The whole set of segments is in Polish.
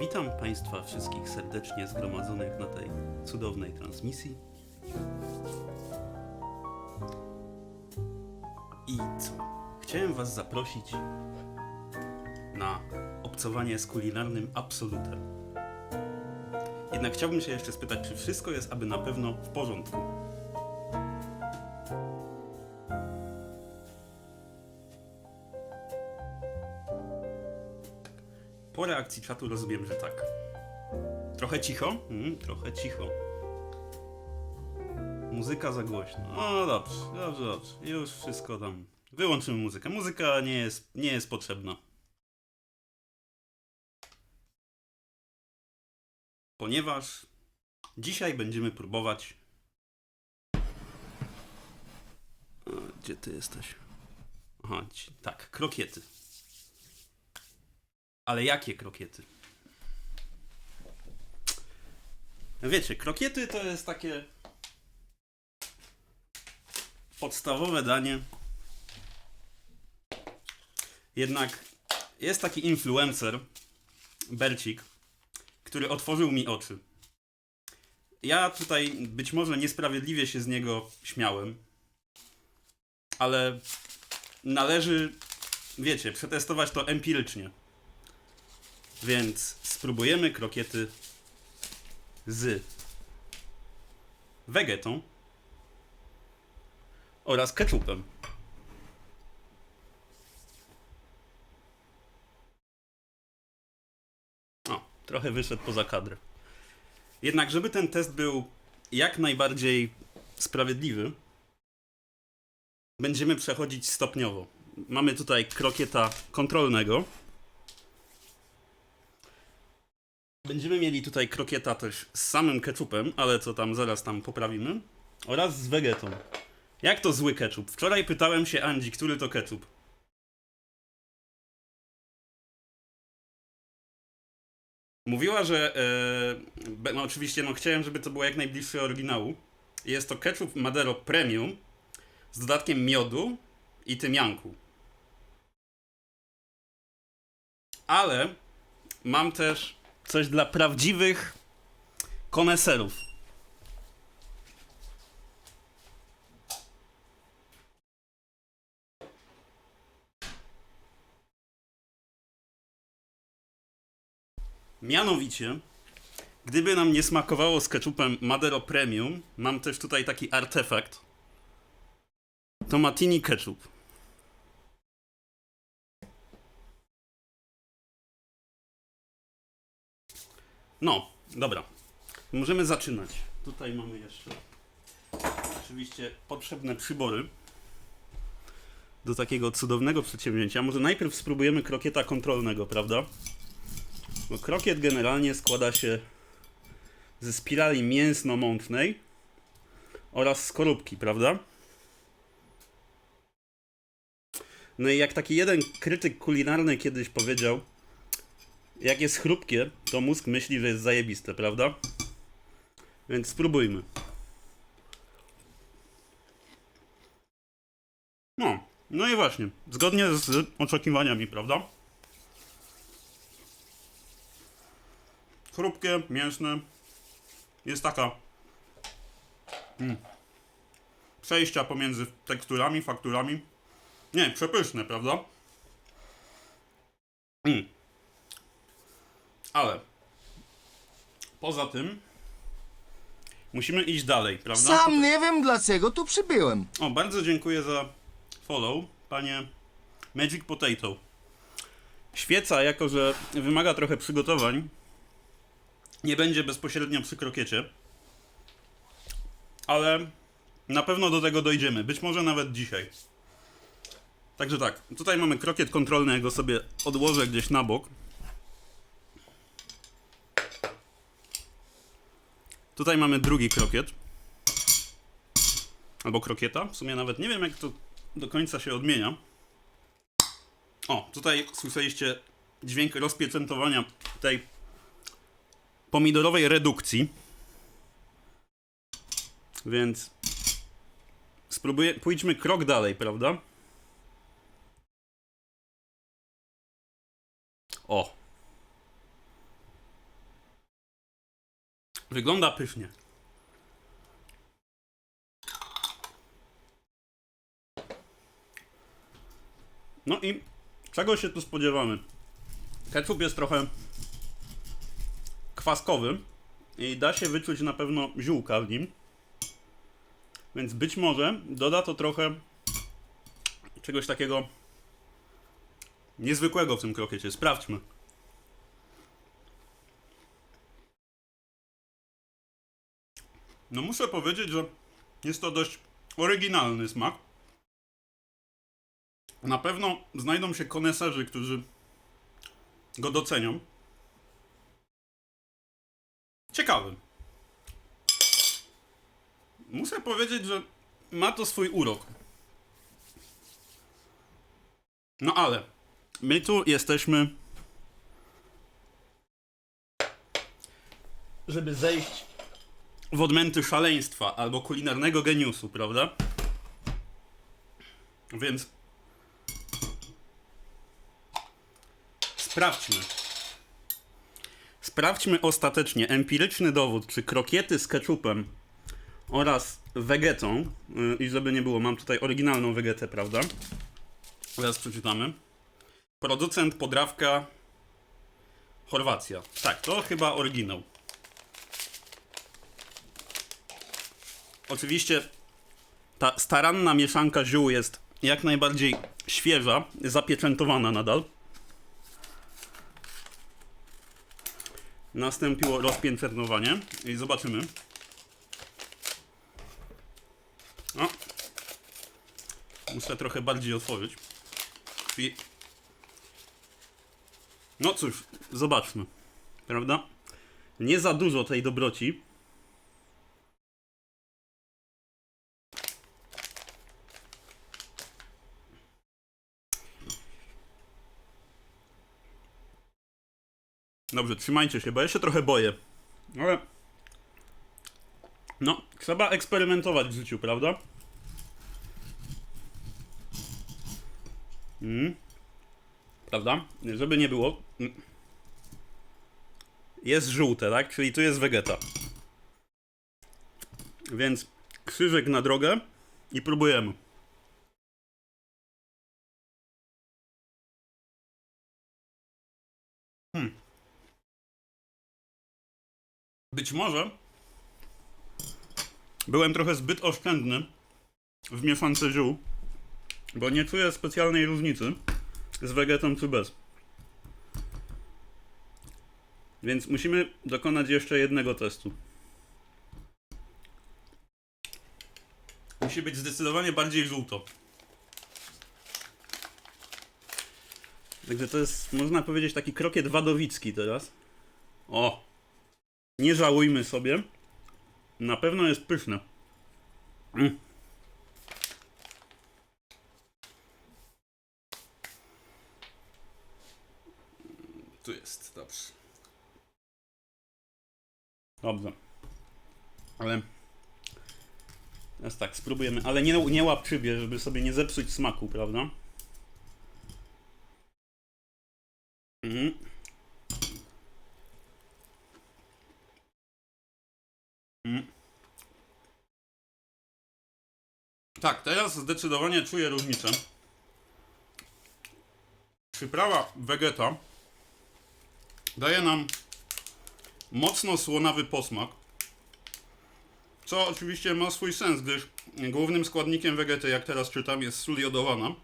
Witam Państwa wszystkich serdecznie zgromadzonych na tej cudownej transmisji. I co? Chciałem Was zaprosić na obcowanie z kulinarnym absolutem. Jednak chciałbym się jeszcze spytać, czy wszystko jest aby na pewno w porządku. Po reakcji czatu rozumiem, że tak. Trochę cicho? Mm, trochę cicho. Muzyka za głośno. O, dobrze, dobrze, dobrze. Już wszystko tam. Wyłączymy muzykę. Muzyka nie jest, nie jest potrzebna. Ponieważ dzisiaj będziemy próbować. Gdzie ty jesteś? Ci- tak, krokiety. Ale jakie krokiety? Wiecie, krokiety to jest takie podstawowe danie. Jednak jest taki influencer, Bercik, który otworzył mi oczy. Ja tutaj być może niesprawiedliwie się z niego śmiałem, ale należy, wiecie, przetestować to empirycznie. Więc spróbujemy krokiety z wegetą oraz ketchupem. O, trochę wyszedł poza kadr. Jednak, żeby ten test był jak najbardziej sprawiedliwy, będziemy przechodzić stopniowo. Mamy tutaj krokieta kontrolnego. Będziemy mieli tutaj krokieta też z samym ketchupem, ale co tam zaraz tam poprawimy. Oraz z wegetą. Jak to zły ketchup? Wczoraj pytałem się Andzi, który to ketchup. Mówiła, że. E, no oczywiście, no chciałem, żeby to było jak najbliższe oryginału. Jest to ketchup Madero Premium z dodatkiem miodu i tymianku. Ale mam też coś dla prawdziwych koneserów. Mianowicie, gdyby nam nie smakowało z ketchupem Madero Premium, mam też tutaj taki artefakt. To Matini Ketchup. No, dobra. Możemy zaczynać. Tutaj mamy jeszcze oczywiście potrzebne przybory do takiego cudownego przedsięwzięcia. Może najpierw spróbujemy krokieta kontrolnego, prawda? Bo krokiet generalnie składa się ze spirali mięsno-mącznej oraz skorupki, prawda? No i jak taki jeden krytyk kulinarny kiedyś powiedział, jak jest chrupkie, to mózg myśli, że jest zajebiste, prawda? Więc spróbujmy. No, no i właśnie, zgodnie z oczekiwaniami, prawda? Chrupkie, mięsne. Jest taka mm, przejścia pomiędzy teksturami, fakturami. Nie, przepyszne, prawda? Mm. Ale poza tym musimy iść dalej, prawda? Sam nie wiem dlaczego tu przybyłem. O, bardzo dziękuję za follow, panie Magic Potato. Świeca, jako że wymaga trochę przygotowań, nie będzie bezpośrednio przy krokiecie. Ale na pewno do tego dojdziemy. Być może nawet dzisiaj. Także tak, tutaj mamy krokiet kontrolny, ja go sobie odłożę gdzieś na bok. Tutaj mamy drugi krokiet. Albo krokieta. W sumie nawet nie wiem, jak to do końca się odmienia. O, tutaj słyszeliście dźwięk rozpieczętowania tej pomidorowej redukcji. Więc spróbuję, pójdźmy krok dalej, prawda? O, Wygląda pysznie. No i czego się tu spodziewamy? Ketchup jest trochę kwaskowy i da się wyczuć na pewno ziółka w nim. Więc być może doda to trochę czegoś takiego niezwykłego w tym krokiecie. Sprawdźmy. No muszę powiedzieć, że jest to dość oryginalny smak. Na pewno znajdą się koneserzy, którzy go docenią. Ciekawy. Muszę powiedzieć, że ma to swój urok. No ale my tu jesteśmy, żeby zejść w odmęty szaleństwa albo kulinarnego geniusu, prawda? Więc sprawdźmy. Sprawdźmy ostatecznie empiryczny dowód, czy krokiety z ketchupem oraz wegetą, yy, i żeby nie było, mam tutaj oryginalną wegetę, prawda? Teraz przeczytamy. Producent podrawka Chorwacja. Tak, to chyba oryginał. Oczywiście ta staranna mieszanka ziół jest jak najbardziej świeża, zapieczętowana nadal. Nastąpiło rozpięcernowanie i zobaczymy. O. Muszę trochę bardziej otworzyć. I... No cóż, zobaczmy. Prawda? Nie za dużo tej dobroci. Dobrze, trzymajcie się, bo ja się trochę boję. Ale. No, trzeba eksperymentować w życiu, prawda? Mm. Prawda? Żeby nie było. mm. Jest żółte, tak? Czyli tu jest wegeta. Więc krzyżyk na drogę i próbujemy. Hmm. Być może byłem trochę zbyt oszczędny w mieszance ziół, bo nie czuję specjalnej różnicy z wegetą czy bez. Więc musimy dokonać jeszcze jednego testu. Musi być zdecydowanie bardziej żółto. Także to jest, można powiedzieć, taki krokiet wadowicki teraz. O! Nie żałujmy sobie. Na pewno jest pyszne. Mm. Tu jest, dobrze. Dobrze. Ale. Teraz tak, spróbujemy. Ale nie, nie łapczybie, żeby sobie nie zepsuć smaku, prawda? Mhm. Mm. Tak, teraz zdecydowanie czuję różnicę. Przyprawa Vegeta daje nam mocno słonawy posmak. Co oczywiście ma swój sens, gdyż głównym składnikiem Vegety, jak teraz czytam, jest sól jodowana.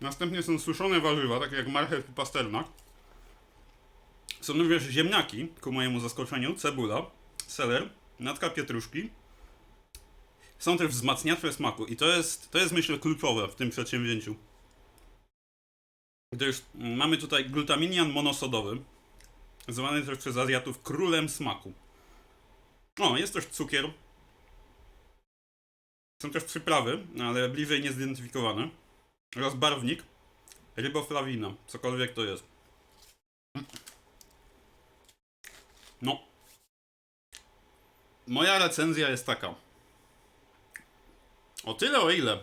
Następnie są suszone warzywa, takie jak marchew i pasternak. Są również ziemniaki, ku mojemu zaskoczeniu, cebula, seler, natka pietruszki. Są też wzmacniacze smaku i to jest, to jest myślę kluczowe w tym przedsięwzięciu. Gdyż mamy tutaj glutaminian monosodowy, zwany też przez Azjatów królem smaku. O, jest też cukier. Są też przyprawy, ale bliżej niezidentyfikowane. Oraz barwnik. Riboflawina, cokolwiek to jest. No. Moja recenzja jest taka. O tyle o ile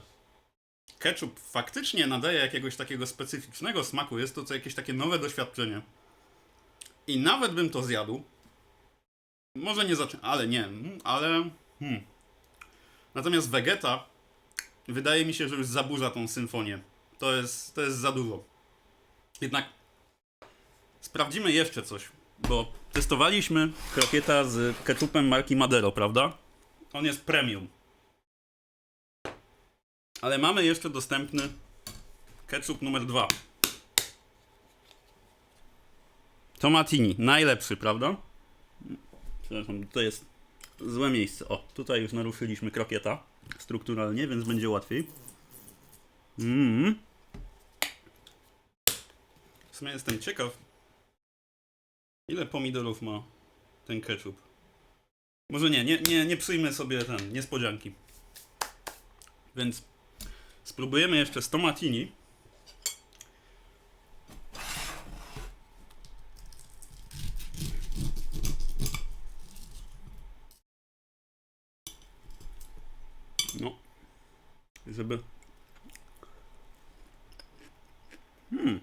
ketchup faktycznie nadaje jakiegoś takiego specyficznego smaku, jest to co jakieś takie nowe doświadczenie. I nawet bym to zjadł, Może nie zaczyna, ale nie, mm, ale. Hmm. Natomiast Vegeta wydaje mi się, że już zaburza tą symfonię. To jest, to jest za dużo. Jednak sprawdzimy jeszcze coś, bo testowaliśmy krokieta z ketchupem marki Madero, prawda? On jest premium. Ale mamy jeszcze dostępny ketchup numer 2. Tomatini, najlepszy, prawda? Przepraszam, to jest złe miejsce. O, tutaj już naruszyliśmy krokieta strukturalnie, więc będzie łatwiej. Mm. W sumie jestem ciekaw, ile pomidorów ma ten ketchup. Może nie, nie, nie, nie przyjmę sobie ten, niespodzianki. Więc spróbujemy jeszcze z tomatini. No. Żeby. Hmm.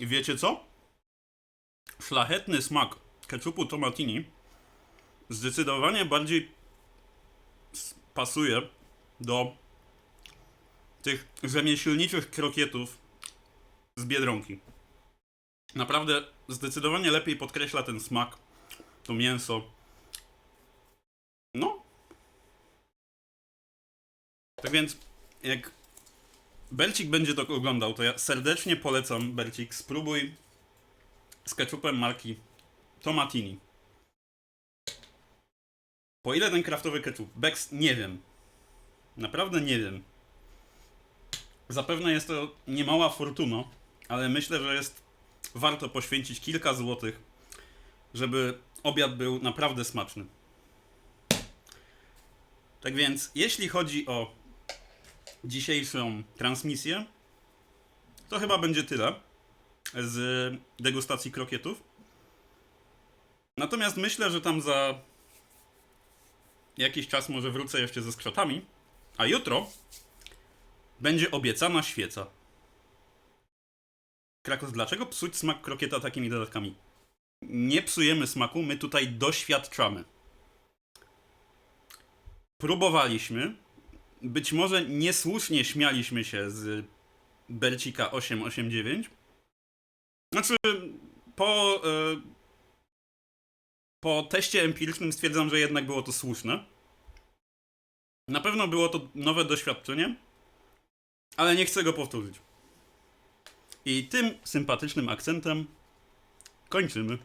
I wiecie co? Szlachetny smak ketchupu tomatini zdecydowanie bardziej pasuje do tych rzemieślniczych krokietów z Biedronki. Naprawdę zdecydowanie lepiej podkreśla ten smak, to mięso. No. Tak więc, jak Bercik będzie to oglądał, to ja serdecznie polecam, Bercik, spróbuj z ketchupem marki Tomatini. Po ile ten kraftowy ketchup? Bex, nie wiem. Naprawdę nie wiem. Zapewne jest to niemała fortuna, ale myślę, że jest warto poświęcić kilka złotych, żeby obiad był naprawdę smaczny. Tak więc, jeśli chodzi o dzisiejszą transmisję, to chyba będzie tyle z degustacji krokietów. Natomiast myślę, że tam za jakiś czas może wrócę jeszcze ze skrzatami, a jutro będzie obiecana świeca. Krakos, dlaczego psuć smak krokieta takimi dodatkami? Nie psujemy smaku, my tutaj doświadczamy. Próbowaliśmy, być może niesłusznie śmialiśmy się z Bercika 889. Znaczy, po, e, po teście empirycznym stwierdzam, że jednak było to słuszne. Na pewno było to nowe doświadczenie, ale nie chcę go powtórzyć. I tym sympatycznym akcentem kończymy.